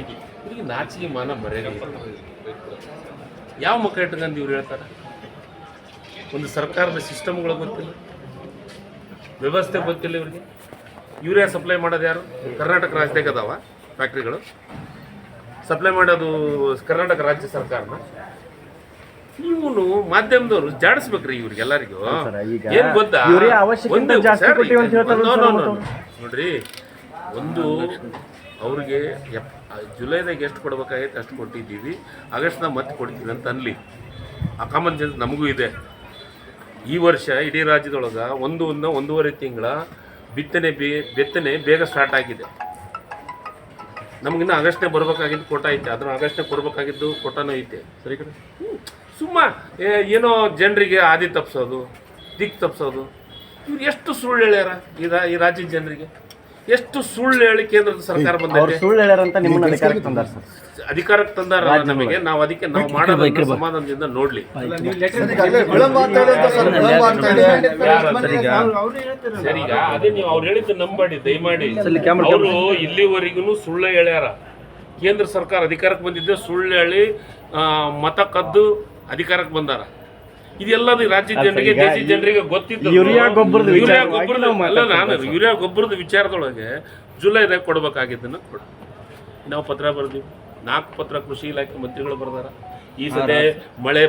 ಇವ್ರಿಗೆ ನಾಚಿಕೆ ಮಾನ ಮರ್ಯಾದೆ ಯಾವ ಮುಖ ಇಟ್ಕೊಂಡು ಇವ್ರು ಹೇಳ್ತಾರೆ? ಒಂದು ಸರ್ಕಾರದ ಸಿಸ್ಟಮ್ಗಳು ಗೊತ್ತಿಲ್ಲ. ವ್ಯವಸ್ಥೆ ಗೊತ್ತಿಲ್ಲ ಇವ್ರಿಗೆ. ಯೂರಿಯಾ ಸಪ್ಲೈ ಮಾಡೋದು ಯಾರು? ಕರ್ನಾಟಕ ರಾಜ್ಯದಾಗ ಅದಾವ ಫ್ಯಾಕ್ಟ್ರಿಗಳು. ಸಪ್ಲೈ ಮಾಡೋದು ಕರ್ನಾಟಕ ರಾಜ್ಯ ಸರ್ಕಾರನ. ಇವನು ಮಾಧ್ಯಮದವರು ಜಾಡಿಸ್ಬೇಕ್ರಿ ಇವ್ರಿಗೆ ಎಲ್ಲರಿಗೂ. ಸರ್, ಏನ್ ಗೊತ್ತಾ? ಒಂದು-. ನೋಡ್ರಿ ಒಂದು ಅವ್ರಿಗೆ ಎಪ್ ಜುಲೈದಾಗ ಎಷ್ಟು ಕೊಡ್ಬೇಕಾಗೈತೆ ಅಷ್ಟು ಕೊಟ್ಟಿದ್ದೀವಿ. ಆಗಸ್ಟ್ನಾಗ ಮತ್ತೆ ಕೊಡ್ತೀವಿ ಅಂತ ಅನ್ಲಿ. ಆ ಕಾಮನ್ ಸೆನ್ಸ್ ನಮಗೂ ಇದೆ. ಈ ವರ್ಷ ಇಡೀ ರಾಜ್ಯದೊಳಗೆ ಒಂದು ಒಂದು ಒಂದೂವರೆ ತಿಂಗಳ ಬಿತ್ತನೆ ಬೇ ಬಿತ್ತನೆ ಬೇಗ ಸ್ಟಾರ್ಟ್ ಆಗಿದೆ. ನಮಗಿನ್ನ ಆಗಸ್ಟ್ನೇ ಬರಬೇಕಾಗಿದ್ದು ಕೋಟ ಐತೆ. ಅದನ್ನು ಆಗಸ್ಟ್ನೇ ಕೊಡಬೇಕಾಗಿದ್ದು ಕೊಟ್ಟನೂ ಐತೆ. ಸರಿ ಕಡೆ ಸುಮ್ಮ ಏನೋ ಜನರಿಗೆ ಆದಿ ತಪ್ಪಿಸೋದು ದಿಕ್ ತಪ್ಪಿಸೋದು ಇವ್ರು ಎಷ್ಟು ಸುಳ್ಳು ಹೇಳ್ಯಾರ ಈ ರಾಜ್ಯದ ಜನರಿಗೆ? ಎಷ್ಟು ಸುಳ್ಳು ಹೇಳಿ ಕೇಂದ್ರದ ಸರ್ಕಾರ ಬಂದಿದೆ ಬಂದೈತೆ? ಸುಳ್ಳು ಹೇಳ್ಯಾರಂತ ನಿಮ್ಮನ್ನ ಅಧಿಕಾರಕ್ಕೆ ತಂದಾರ ಸರ್. ಅಧಿಕಾರಕ್ಕೆ ತಂದಾರ ನಮಗೆ. ನಾವು ಅದಕ್ಕೆ ನಾವು ಮಾಡಬೇಕು ಸಮಾಧಾನದಿಂದ ನೋಡ್ಲಿ. ಅಂತ ಸರ್ ಈಗ ಅದೇ ನೀವು ಅವ್ರು ಹೇಳಿದ್ದು ನಂಬಾಡಿ ದಯಮಾಡಿ. ಅವರು ಇಲ್ಲಿವರೆಗೂ ಸುಳ್ಳು ಹೇಳ್ಯಾರ. ಕೇಂದ್ರ ಸರ್ಕಾರ ಅಧಿಕಾರಕ್ಕೆ ಬಂದಿದ್ದೆ ಸುಳ್ಳು ಹೇಳಿ ಆ, ಮತ ಕದ್ದು ಅಧಿಕಾರಕ್ಕೆ ಬಂದಾರ. ಇದೆಲ್ಲದು ಈ ರಾಜ್ಯದ ಜನರಿಗೆ ದೇಶದ ಜನರಿಗೆ ಗೊತ್ತಿದ್ದು ಯೂರಿಯಾ ಗೊಬ್ಬರದ ಯೂರಿಯಾ ಗೊಬ್ಬರದ ಅಲ್ಲ ನಾನು ಯೂರಿಯಾ ಗೊಬ್ಬರದ ವಿಚಾರದೊಳಗೆ ಜುಲೈದಾಗ ಕೊಡ್ಬೇಕಾಗಿದ್ದನ್ನು ಕೊಡ. ನಾವು ಪತ್ರ ಬರೆದೀವಿ. ನಾಲ್ಕು ಪತ್ರ ಕೃಷಿ ಇಲಾಖೆ ಮಂತ್ರಿಗಳು ಬರ್ದಾರ. ಈ ಸತೆ ಮಳೆ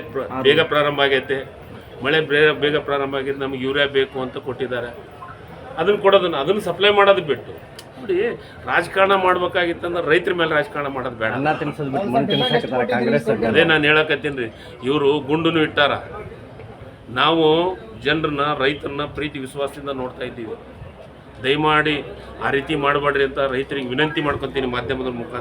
ಬೇಗ ಪ್ರಾರಂಭ ಆಗೈತೆ. ಮಳೆ ಬೇಗ ಬೇಗ ಪ್ರಾರಂಭ ಆಗಿದ್ದು ನಮ್ಗೆ ಯೂರಿಯಾ ಬೇಕು ಅಂತ ಕೊಟ್ಟಿದ್ದಾರೆ. ಅದನ್ನು ಕೊಡೋದನ್ನ ಅದನ್ನು ಸಪ್ಲೈ ಮಾಡೋದು ಬಿಟ್ಟು. ನೋಡಿ ರಾಜಕಾರಣ ಮಾಡ್ಬೇಕಾಗಿತ್ತಂದ್ರೆ ರೈತರ ಮೇಲೆ ರಾಜಕಾರಣ ಮಾಡೋದು ಬೇಡ. ಅದೇ ನಾನು ಹೇಳಕತ್ತೀನಿ ರೀ. ಇವರು ಗುಂಡುನು ಇಟ್ಟಾರ. ನಾವು ಜನರನ್ನ, ರೈತರನ್ನ ಪ್ರೀತಿ, ವಿಶ್ವಾಸದಿಂದ ನೋಡ್ತಾ ಇದ್ದೀವಿ. ದಯಮಾಡಿ ಆ ರೀತಿ ಮಾಡಬೇಡ್ರಿ ಅಂತ ರೈತರಿಗೆ ವಿನಂತಿ ಮಾಡ್ಕೊತೀನಿ ಮಾಧ್ಯಮದ ಮುಖಾಂತರ.